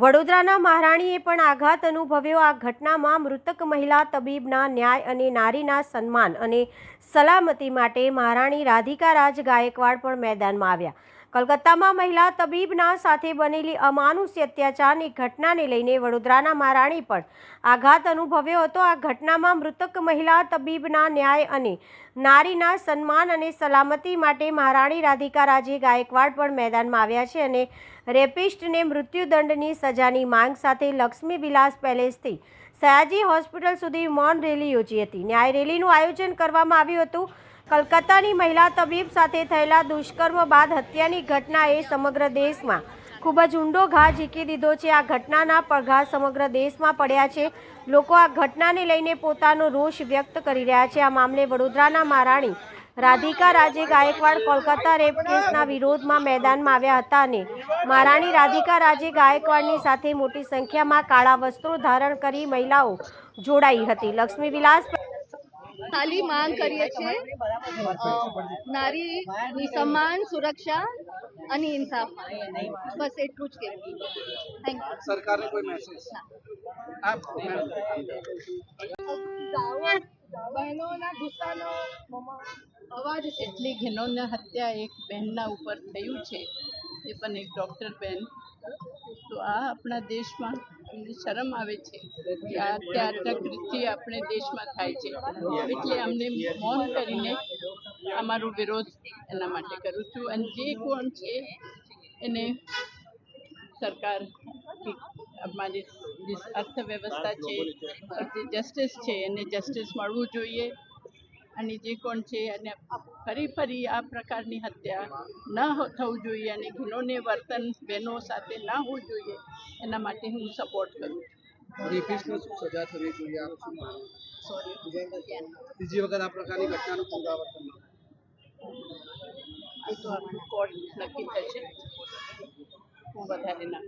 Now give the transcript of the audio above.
વડોદરાના મહારાણીએ પણ આઘાત અનુભવ્યો. આ ઘટનામાં મૃતક મહિલા તબીબના ન્યાય અને નારીના સન્માન અને સલામતી માટે મહારાણી રાધિકા રાજ ગાયકવાડ પણ મેદાનમાં આવ્યા. કલકત્તામાં મહિલા તબીબના સાથે બનેલી અમાનુષ્ય અત્યાચારની ઘટનાને લઈને વડોદરાના મહારાણી પણ આઘાત અનુભવ્યો હતો. આ ઘટનામાં મૃતક મહિલા તબીબના ન્યાય અને નારીના સન્માન અને સલામતી માટે મહારાણી રાધિકા રાજે ગાયકવાડ પણ મેદાનમાં આવ્યા છે અને રેપિસ્ટને મૃત્યુદંડની સજાની માંગ સાથે લક્ષ્મી વિલાસ પેલેસથી સયાજી હોસ્પિટલ સુધી મૌન રેલી યોજી હતી. ન્યાય રેલીનું આયોજન કરવામાં આવ્યું હતું. કલકત્તાની મહિલા તબીબ સાથે થયેલા દુષ્કર્મ બાદ હત્યાની ઘટનાએ સમગ્ર દેશમાં ખૂબ જ ઊંડો ઘા ઝીકી દીધો છે. આ ઘટનાના પડઘા સમગ્ર દેશમાં પડ્યા છે. લોકો આ ઘટનાને લઈને પોતાનો રોષ વ્યક્ત કરી રહ્યા છે. આ મામલે વડોદરાના મહારાણી રાધિકા રાજે ગાયકવાડ કોલકાતા રેપ કેસના વિરોધમાં મેદાનમાં આવ્યા હતા અને મહારાણી રાધિકા રાજે ગાયકવાડની સાથે મોટી સંખ્યામાં કાળા વસ્ત્રો ધારણ કરી મહિલાઓ જોડાઈ હતી. લક્ષ્મી વિલાસ ખાલી માંગ કરીએ છીએ નારીની સન્માન સુરક્ષા અને ઇન્સાફ. બસ એટલું જ કે થેન્ક યુ સરકારને કોઈ મેસેજ બહેનોના ગુસ્સાનો અવાજ એટલી ઘેનોના હત્યા એક બહેનના ઉપર થયું છે, એ પણ એક ડૉક્ટર બહેન. તો આ આપણા દેશમાં અમને શરમ આવે છે કે આ અત્યારના કૃત્ય આપણે દેશમાં થાય છે. એટલે અમને મૌન કરીને અમારો વિરોધ એના માટે કરું છું. અને જે કોણ છે, એને સરકાર અમારી અર્થવ્યવસ્થા છે, જે જસ્ટિસ છે, એને જસ્ટિસ મળવું જોઈએ. અને જે કોણ છે અને ફરી ફરી આ પ્રકારની હત્યા ન થવું જોઈએ અને ગુનોને વર્તન બહેનો સાથે ન હોવું જોઈએ. એના માટે હું સપોર્ટ કરું છું. રેપિસ્ટને શું સજા થવી જોઈએ? શું સોરી બીજી વખત આ પ્રકારની ઘટનાનું પુનરાવર્તન એ તો કોર્ટ નક્કી થશે. હું વધારે ના